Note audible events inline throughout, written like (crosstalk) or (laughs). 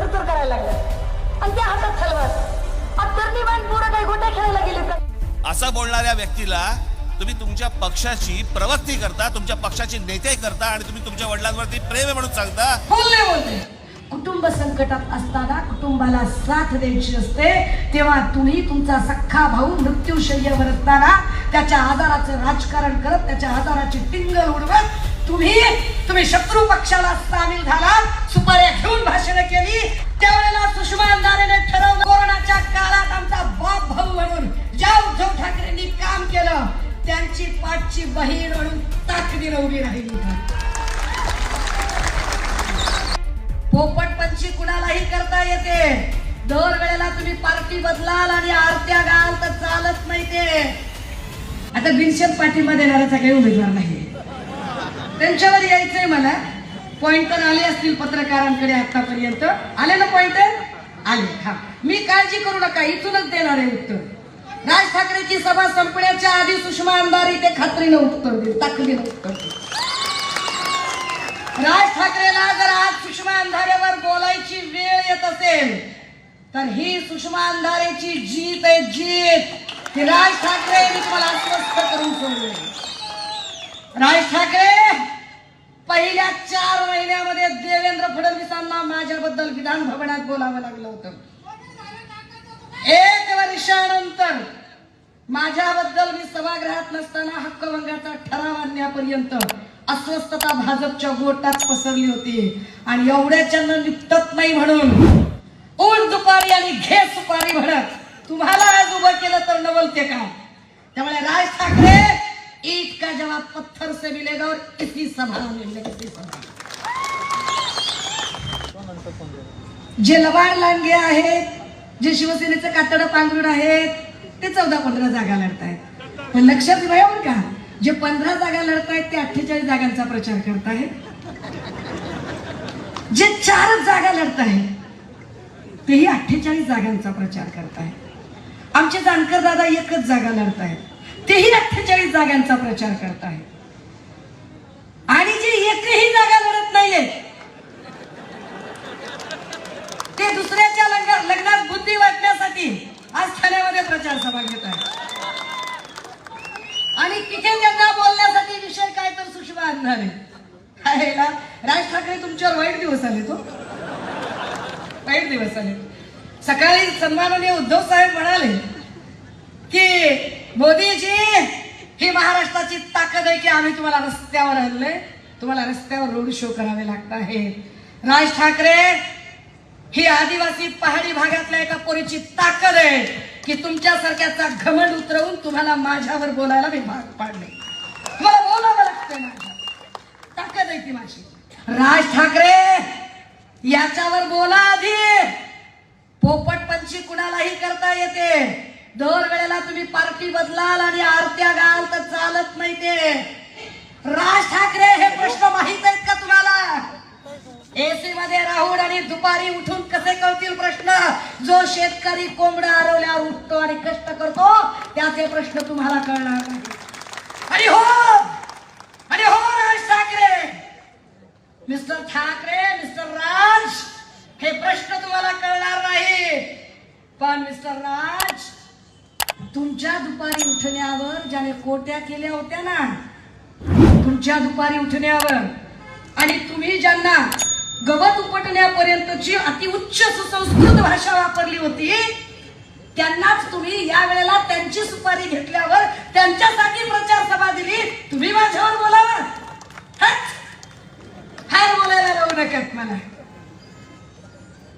थरथर करायला लागले आणि त्या हातात तलवार आता तरणी बाईन पोरं काय गोट्या खेळायला गेले तर? असं बोलणाऱ्या व्यक्तीला तुम्ही तुमच्या पक्षाची प्रवक्ती करता तुमच्या पक्षाची नेते करता आणि तुम्ही तुमच्या वडिलांवरती प्रेम म्हणून सांगता? बोलले बोलले. कुटुंब संकटात असताना कुटुंबाला साथ द्यायची असते तेव्हा तुम्ही तुमचा सख्खा भाऊ मृत्यूशय्यावर असताना त्याच्या आजाराचं राजकारण करत त्याच्या आजाराची टिंगल उडवत तुम्ही तुम्ही शत्रू पक्षाला सामील झाला सुपाऱ्या घेऊन भाषण केली त्यावेळेला सुषमा अंधारेने ठरवलं कोरोनाच्या काळात आमचा बाप भाऊ म्हणून ज्या उद्धव ठाकरेंनी काम केलं त्यांची पाठची बहीण म्हणून ताकदीनं उभी राहिली होती. पोपटपंची कुणालाही करता येते. दर वेळेला तुम्ही पार्टी बदलाल आणि आरत्या घाल तर चालत नाही ते. आता बिनशेत पाठिंबा देणाऱ्याचा काही उमेदवार नाही त्यांच्यावर यायचंय मला पॉइंटर आले असतील पत्रकारांकडे आतापर्यंत. आले ना पॉइंटर आले. हा. मी काळजी करू नका. इथूनच देणार आहे उत्तर. राज ठाकरेची सभा संपण्याच्या आधी सुषमा अंधारी ते खात्रीनं उत्तर देईल. ताकदीनं उत्तर देईल. राज ठाकरेला जर आज सुषमा अंधारेवर बोलायची वेळ येत असेल तर ही सुषमा अंधारेची जीत आहे जीत. ती राज ठाकरे मी तुम्हाला आश्वस्त करून सोडले राज ठाकरे! पहिल्या चार महिन्यामध्ये देवेंद्र फडणवीसांना माझ्याबद्दल विधान भवनात बोलावं लागलं होतं. एक वर्षानंतर माझ्याबद्दल मी सभागृहात नसताना हक्कभंगाचा ठराव आणण्यापर्यंत अस्वस्थता भाजपच्या गोटात पसरली होती. आणि एवढ्याच्यानं निपटत नाही म्हणून ऊन दुपारी आणि घे सुपारी म्हणत तुम्हाला आज उभं केलं तर नवलते का? त्यामुळे राज ठाकरे ईट का जवाब पत्थर से मिलेगा और इसी सभा में इसी सभा जे लबाड लांडगे आहेत जे शिवसेनेचं कातडं पांघरुण आहेत ते चौदा पंधरा जागा लढतायत. पण लक्षात घ्या बरं का? जे पंधरा जागा लढतायत ते अठ्ठेचाळीस जागांचा प्रचार करतायत. जे चार जागा लढतायत तेही अठ्ठेचाळीस जागांचा प्रचार करतायत. आमचे जानकर दादा एकच जागा लढतायत. तेही अठ्ठेचाळीस जागांचा प्रचार करत आहे आणि जे एकही जागा लढत नाहीये ते दुसऱ्याच्या लग्नात बुद्धी वाटण्यासाठी आज ठाण्यामध्ये प्रचार सभा घेत आहे आणि तिथे त्यांना बोलण्यासाठी विषय काय तर सुषमा आणणार आहे. राज ठाकरे तुमच्यावर वाईट दिवस आले तो हो. वाईट दिवस आले सकाळी सन्माननीय उद्धव साहेब म्हणाले की मोदीजी ही महाराष्ट्राची ताकद आहे की आम्ही तुम्हाला रस्त्यावर आणलंय. तुम्हाला रस्त्यावर रोड शो करावे लागत आहे. राज ठाकरे ही आदिवासी पहाडी भागातल्या एका पोरीची ताकद आहे की तुमच्यासारख्याचा घमंड उतरवून तुम्हाला माझ्यावर बोलायला मी भाग पाडले. तुम्हाला बोलावं लागतंय माझ्या ताकद आहे ती माझी. राज ठाकरे याच्यावर बोला आधी. पोपटपंची कुणालाही करता येते. दर वेळेला तुम्ही पार्टी बदलाल आणि आरत्या घाल तर चालत नाही ते. राज ठाकरे हे प्रश्न माहीत आहेत का तुम्हाला? एसी मध्ये राहून आणि दुपारी उठून कसे कळतील प्रश्न? जो शेतकरी कोंबडा आरवल्यावर उठतो आणि कष्ट करतो त्याचे प्रश्न तुम्हाला कळणार नाही. आणि हो! आणि हो राज ठाकरे! मिस्टर ठाकरे मिस्टर राज हे प्रश्न तुम्हाला कळणार नाही. पण मिस्टर राज तुमच्या दुपारी उठण्यावर ज्याने कोट्या केल्या होत्या ना तुमच्या दुपारी उठण्यावर. आणि तुम्ही ज्यांना गवत उपटण्यापर्यंतची अतिउच्च सुसंस्कृत भाषा वापरली होती त्यांनाच तुम्ही या वेळेला त्यांची सुपारी घेतल्यावर त्यांच्यासाठी प्रचार सभा दिली. तुम्ही माझ्यावर बोलावा हट! बोलायला लावू नका मला.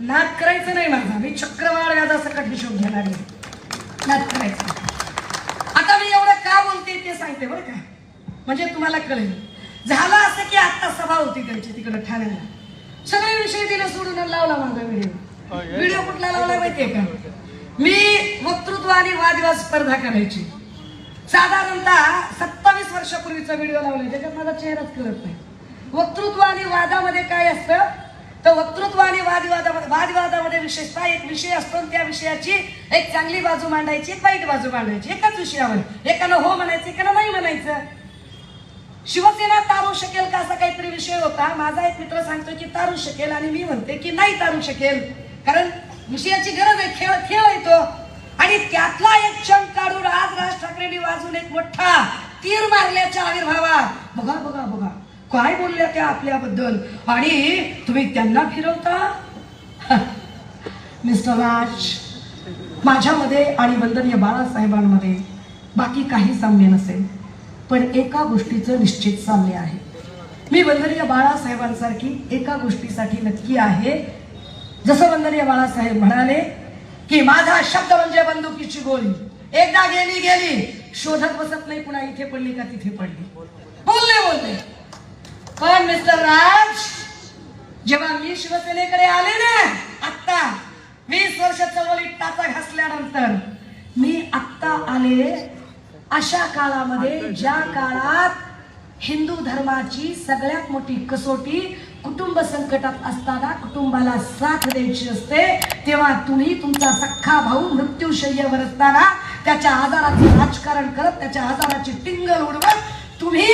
नाद करायचं नाही माझा. मी चक्रवाळ व्याजासकट हिशोब घेणार नाही नाद करायचं नाही. आता मी एवढं का बोलते ते सांगते बरं का? म्हणजे तुम्हाला कळेल. झालं असं की आता सभा होती त्यांची तिकडे ठाण्याला. सगळे विषय दिले सोडून लावला माझा व्हिडिओ. व्हिडिओ कुठला लावला माहितीये का? मी वक्तृत्व आणि वादविवाद स्पर्धा करायची. साधारणतः सत्तावीस वर्षापूर्वीचा व्हिडिओ लावलाय त्याच्यात माझा चेहराच कळत नाही. वक्तृत्व आणि वादामध्ये काय असतं? तर वक्तृत्व आणि वादविवादामध्ये वादविवादामध्ये विशेषतः एक विषय असतो त्या विषयाची एक चांगली बाजू मांडायची एक वाईट बाजू मांडायची. एकाच विषयावर एकानं हो म्हणायचं एकानं नाही म्हणायचं. शिवसेना तारू शकेल का असा काहीतरी विषय होता. माझा एक मित्र सांगतो की तारू शकेल आणि मी म्हणते की नाही तारू शकेल. कारण विषयाची गरज आहे खेळ खेळ येतो आणि त्यातला एक क्षण काढून आज राज ठाकरेंनी वाजून एक मोठा तीर मारल्याच्या आविर्भावात. बघा बघा बघा. काय बोलल्या त्या आपल्याबद्दल? आणि तुम्ही त्यांना फिरवता? (laughs) मिस्टर राज माझ्यामध्ये आणि वंदनीय बाळासाहेबांमध्ये बाकी काही साम्य नसेल पण एका गोष्टीचं निश्चित साम्य आहे. मी वंदनीय बाळासाहेबांसारखी एका गोष्टीसाठी नक्की आहे. जसं वंदनीय बाळासाहेब म्हणाले की माझा शब्द म्हणजे बंदुकीची गोळी. एकदा गेली गेली. शोधत बसत नाही पुन्हा इथे पडली का तिथे पडली. बोलले बोलले. पण मिस्टर राज जेव्हा मी शिवसेनेकडे आले ना आत्ता वीस वर्ष चळवळीत टाचा घासल्यानंतर मी आत्ता आले अशा काळामध्ये ज्या काळात हिंदू धर्माची सगळ्यात मोठी कसोटी कुटुंब संकटात असताना कुटुंबाला साथ द्यायची असते तेव्हा तुम्ही तुमचा सख्खा भाऊ मृत्यूशय्यावर असताना त्याच्या आजाराचं राजकारण करत त्याच्या आजाराची टिंगल उडवत तुम्ही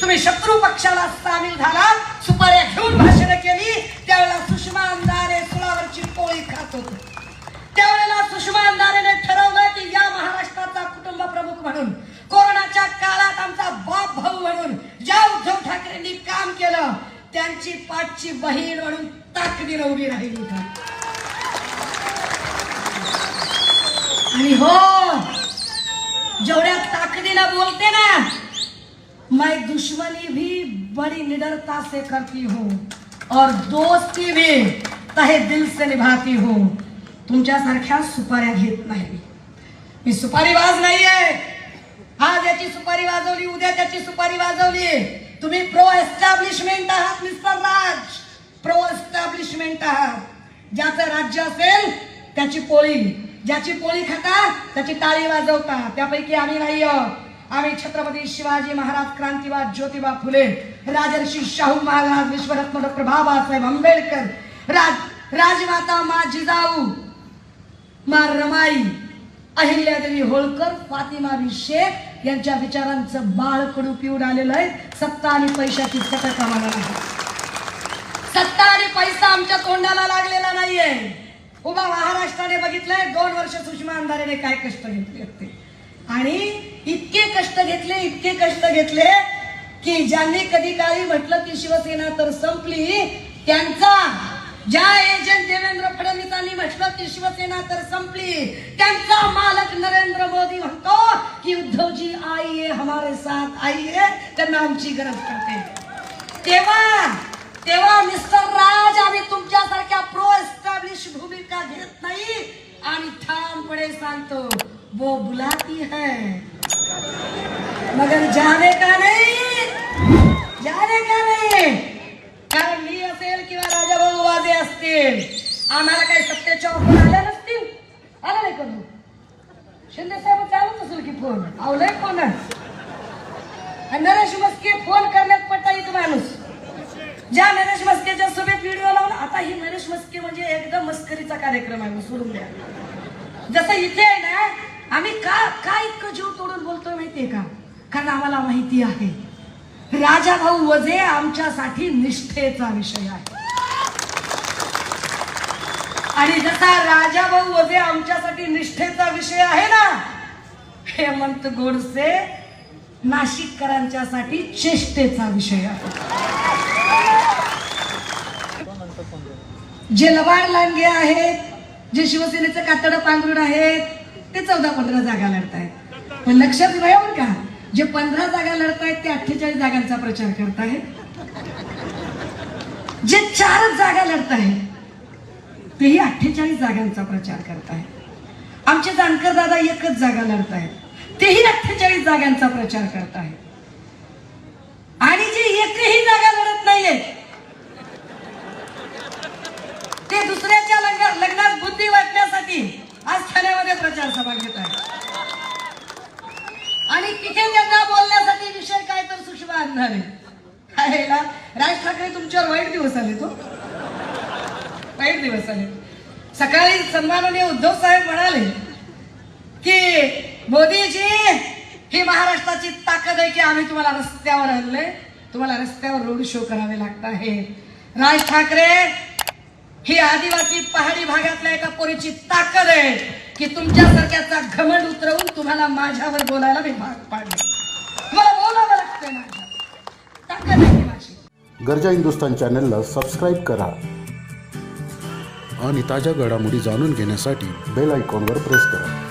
तुम्ही शत्रू पक्षाला सामील झाला सुपाऱ्या घेऊन भाषण केली त्यावेळेला सुषमा अंधारे सुळावरची पोळी खात होत. त्यावेळेला सुषमा अंधारेने ठरवलं की या महाराष्ट्राचा कुटुंब प्रमुख म्हणून कोरोनाच्या काळात आमचा बाप भाऊ म्हणून ज्या उद्धव ठाकरेंनी काम केलं त्यांची पाठची बहीण म्हणून ताकदीनं उभी राहिली होती. आणि हो जेवढ्या ताकदीनं बोलते ना दुश्मनी भी बड़ी निडरता से करती हूँ और दोस्ती भी तहे दिल से निभाती हूँ। तुमच्यासारख्या सुपाऱ्या घेत नाही मी. सुपारी वाज नाहीये. आज याची सुपारी वाजवली उद्या त्याची सुपारी वाजवली. तुम्ही प्रो एस्टॅब्लिशमेंट आहात मिस्टर राज प्रो एस्टॅब्लिशमेंट आहात. ज्याचं राज्य असेल त्याची पोळी. ज्याची पोळी खाता त्याची टाळी वाजवता. त्यापैकी आम्ही नाही आहोत आम्ही छत्रपती शिवाजी महाराज क्रांतीवाद ज्योतिबा फुले राजर्षी शाहू महाराज विश्वरत्न डॉक्टर बाबासाहेब आंबेडकर राज राजमाता मा जिजाऊ मा रमाई अहिल्यादेवी होळकर फातिमा शेख यांच्या विचारांचं बाळकडू पिऊन आलेलं आहे. सत्ता आणि पैशाची सतत आम्हाला नाही. सत्ता आणि पैसा आमच्या तोंडाला लागलेला नाहीये. उभा महाराष्ट्राने बघितलंय दोन वर्ष सुषमा अंधारेने काय कष्ट घेतले होते. आणि इतके कष्ट घेतले इतके कष्ट घेतले की ज्यांनी कधी काळी म्हटलं की शिवसेना तर संपली त्यांचा ज्या एजंट देवेंद्र फडणवीसांनी म्हटलं की शिवसेना तर संपली त्यांचा मालक नरेंद्र मोदी म्हणतो की उद्धवजी आईये हमारे साथ आईये त्यांना आमची गरज पडते. तेव्हा तेव्हा मिस्टर राज आम्ही तुमच्यासारख्या प्रो एस्टॅब्लिश भूमिका घेत नाही. आणि ठामपणे सांगतो वो बुलाती है मगर जाने का नहीं जाने का नाही। कारण मी असेल किंवा राजाभाऊ वाजे असतील। आम्हाला काही सत्तेच्या ऑफर आल्या नसतील। आला नाही करू। शिंदे साहेब चालूच असेल की फोन। आवलंय फोनच नरेश मस्के फोन करण्यात पडता एक माणूस। ज्या नरेश मस्केच्या सोबत व्हिडिओ लावून आता ही नरेश मस्के म्हणजे एकदम मस्करीचा कार्यक्रम आहे सोडून द्या। जसं इथे आहे ना आम्ही का का इतकं जीव तोडून बोलतोय माहितीये का? कारण आम्हाला माहिती आहे. राजा भाऊ वजे आमच्यासाठी निष्ठेचा विषय आहे. आणि जसा राजा भाऊ वजे आमच्यासाठी निष्ठेचा विषय आहे ना हेमंत गोडसे नाशिककरांच्यासाठी चेष्टेचा विषय आहे. जे लबाड लांडगे आहेत जे शिवसेनेचं कातडं पांघरुण आहेत ते चौदा पंधरा जागा लढतायत. पण लक्षात घ्या का? जे पंधरा जागा लढतायत ते अठ्ठेचाळीस जागांचा प्रचार करतायत जे चार जागा लढतायत तेही अठ्ठेचाळीस जागांचा प्रचार करतायत आमचे जानकर दादा एकच जागा लढतायत तेही अठ्ठेचाळीस जागांचा प्रचार करतायत आणि जे एकही जागा लढत नाहीये ते दुसऱ्याच्या लग्नात बुद्धी वाटण्यासाठी आज ठाण्यामध्ये प्रचार सभा घेत आहे आणि तिथे त्यांना बोलण्यासाठी विषय काय तर सुषमा आणणार आहे. काय राज ठाकरे तुमच्यावर वाईट दिवस आले तो. वाईट दिवस आले. सकाळी सन्माननीय उद्धव साहेब म्हणाले की मोदीजी ही महाराष्ट्राची ताकद आहे की आम्ही तुम्हाला रस्त्यावर आणले तुम्हाला रस्त्यावर रोड शो करावे लागत आहे. राज ठाकरे ही आदिवासी पहाडी भागात एका पोरीची ताकद आहे की तुमच्यासारख्याचा घमंड उतरवून तुम्हाला माझ्यावर बोलायला मी भाग पाडले. तुम्हाला बोलावं लागतंय माझ्या ताकद आहे ही माझी? गरजा हिंदुस्तान चॅनलला सबस्क्राईब करा. आणि ताज्या घडामोडी जाणून घेण्यासाठी बेल आयकॉनवर प्रेस करा.